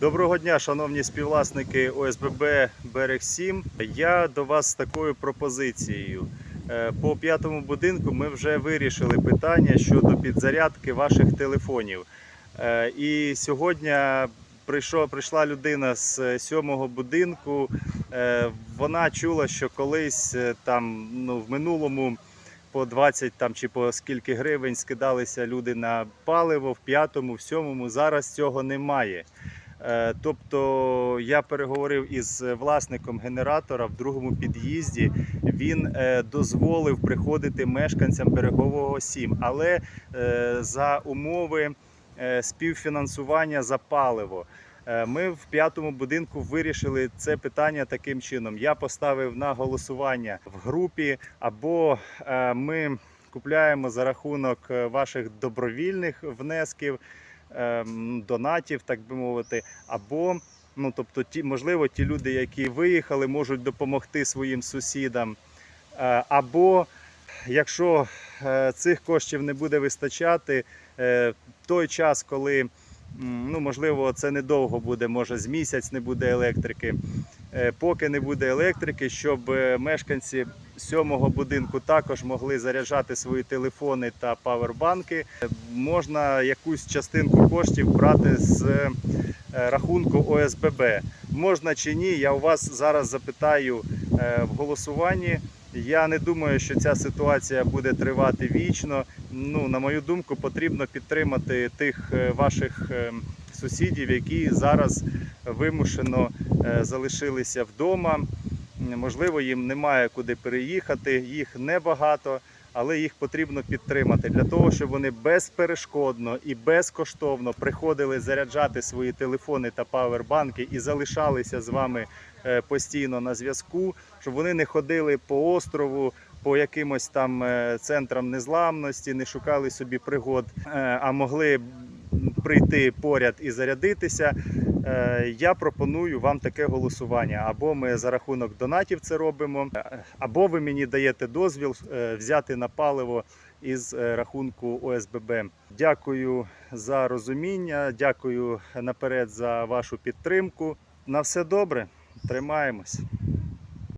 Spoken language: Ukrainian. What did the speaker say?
Доброго дня, шановні співвласники ОСББ Берег 7. Я до вас з такою пропозицією. Е, По п'ятому будинку ми вже вирішили питання щодо підзарядки ваших телефонів. Е, І сьогодні прийшла людина з сьомого будинку. Е, Вона чула, що колись там ну, в минулому по 20 там чи по скільки гривень скидалися люди на паливо в п'ятому, в сьомому. Зараз цього немає. Е, Тобто я переговорив із власником генератора в другому під'їзді. Він е, дозволив приходити мешканцям берегового 7, але е, за умови співфінансування за паливо. Ми в п'ятому будинку вирішили це питання таким чином. Я поставив на голосування в групі, або ми купляємо за рахунок ваших добровільних внесків, донатів, так би мовити, або ну тобто, ті, можливо, ті люди, які виїхали, можуть допомогти своїм сусідам. Е, Або якщо е, цих коштів не буде вистачати, е, той час, коли ну, можливо, це недовго буде, може з місяць не буде електрики. Е, Поки не буде електрики, щоб е, мешканці сьомого будинку також могли заряджати свої телефони та павербанки, можна якусь частинку коштів брати з е, рахунку ОСББ. Можна чи ні, я у вас зараз запитаю в голосуванні. Я не думаю, що ця ситуація буде тривати вічно. Ну, на мою думку, потрібно підтримати тих е, ваших е, сусідів, які зараз вимушено е, залишилися вдома. Можливо, їм немає куди переїхати, їх небагато, але їх потрібно підтримати для того, щоб вони безперешкодно і безкоштовно приходили заряджати свої телефони та павербанки і залишалися з вами е, постійно на зв'язку, щоб вони не ходили по острову. По якимось там е, центрам незламності, не шукали собі пригод, е, а могли прийти поряд і зарядитися. Е, Я пропоную вам таке голосування. Або ми за рахунок донатів це робимо, е, або ви мені даєте дозвіл е, взяти на паливо із рахунку ОСББ. Дякую за розуміння, дякую наперед за вашу підтримку. На все добре, тримаємось.